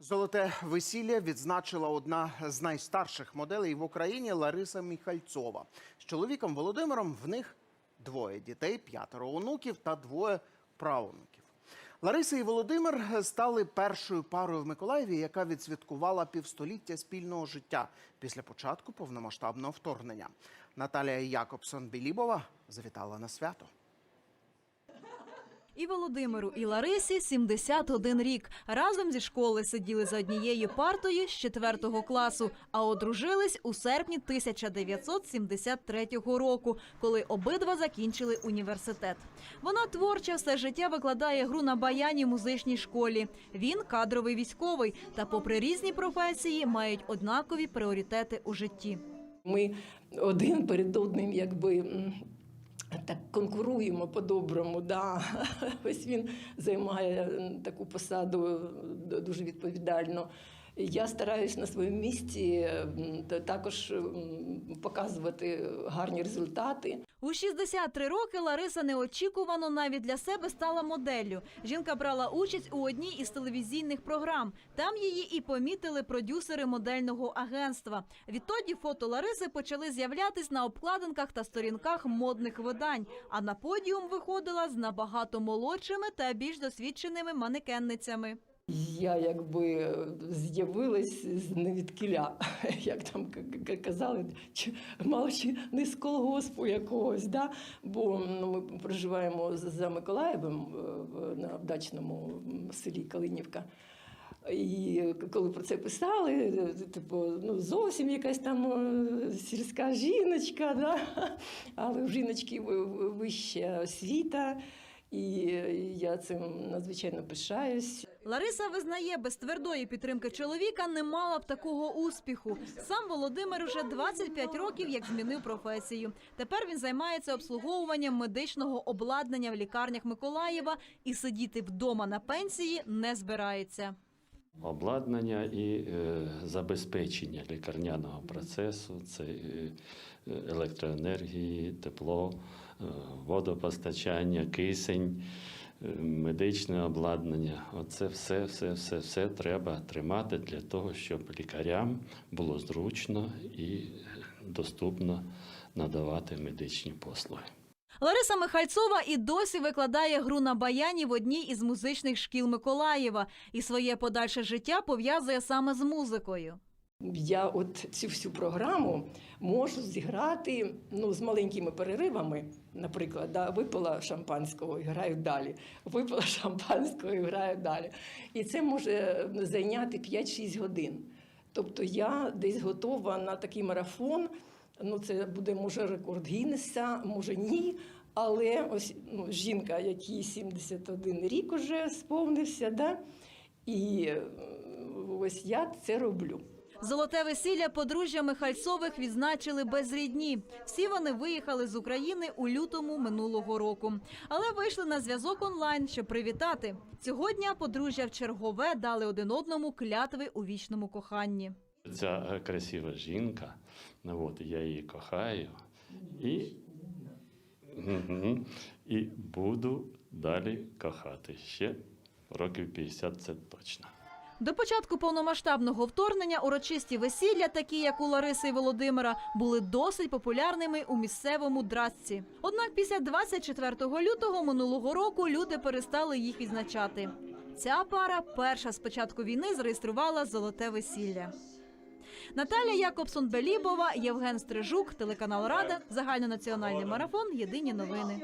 Золоте весілля відзначила одна з найстарших моделей в Україні Лариса Міхальцова. З чоловіком Володимиром в них двоє дітей, п'ятеро онуків та двоє правонуків. Лариса і Володимир стали першою парою в Миколаєві, яка відсвяткувала півстоліття спільного життя після початку повномасштабного вторгнення. Наталія Якобсон Білібова завітала на свято. І Володимиру, і Ларисі 71 рік. Разом зі школи сиділи за однією партою з 4 класу, а одружились у серпні 1973 року, коли обидва закінчили університет. Вона творча все життя викладає гру на баяні в музичній школі. Він кадровий військовий, та, попри різні професії, мають однакові пріоритети у житті. Ми один перед одним якби. Так конкуруємо по-доброму, да. ось він займає таку посаду дуже відповідально. Я стараюсь на своєму місці також показувати гарні результати. У 63 роки Лариса неочікувано навіть для себе стала моделлю. Жінка брала участь у одній із телевізійних програм. Там її і помітили продюсери модельного агентства. Відтоді фото Лариси почали з'являтись на обкладинках та сторінках модних видань. А на подіум виходила з набагато молодшими та більш досвідченими манекенницями. Я якби з'явилась з невідкіля, як там казали, чи мало чи не з колгоспу якогось. Да? Бо ну, ми проживаємо за Миколаєвом е, на дачному селі Калинівка. І коли про це писали, е, типу, ну зовсім якась там е, сільська жіночка, да? але в жіночки ви- ви- вища освіта, і я цим надзвичайно пишаюсь. Лариса визнає, без твердої підтримки чоловіка не мала б такого успіху. Сам Володимир уже 25 років як змінив професію. Тепер він займається обслуговуванням медичного обладнання в лікарнях Миколаєва і сидіти вдома на пенсії не збирається. Обладнання і е, забезпечення лікарняного процесу, це е, електроенергії, тепло, е, водопостачання, кисень, медичне обладнання. Оце все, все, все, все треба тримати для того, щоб лікарям було зручно і доступно надавати медичні послуги. Лариса Михальцова і досі викладає гру на баяні в одній із музичних шкіл Миколаєва і своє подальше життя пов'язує саме з музикою. Я от цю всю програму можу зіграти ну, з маленькими переривами. Наприклад, да, випила шампанського і граю далі. Випила шампанського і граю далі. І це може зайняти 5-6 годин. Тобто я десь готова на такий марафон. Ну, це буде може рекорд Гіннеса, може ні. Але ось ну, жінка, якій 71 рік уже сповнився, да? і е, ось я це роблю. Золоте весілля подружжя Михальцових відзначили без рідні. Всі вони виїхали з України у лютому минулого року, але вийшли на зв'язок онлайн, щоб привітати. Цього дня подружжя в чергове дали один одному клятви у вічному коханні. Ця е, красива жінка, ну от я її кохаю і, Мгм. і буду далі кохати ще років 50 це точно. До початку повномасштабного вторгнення урочисті весілля, такі як у Лариси і Володимира, були досить популярними у місцевому драсці. Однак після 24 лютого минулого року люди перестали їх відзначати. Ця пара перша з початку війни зареєструвала золоте весілля. Наталя Якобсон Белібова, Євген Стрижук, телеканал Рада, загальнонаціональний марафон. Єдині новини.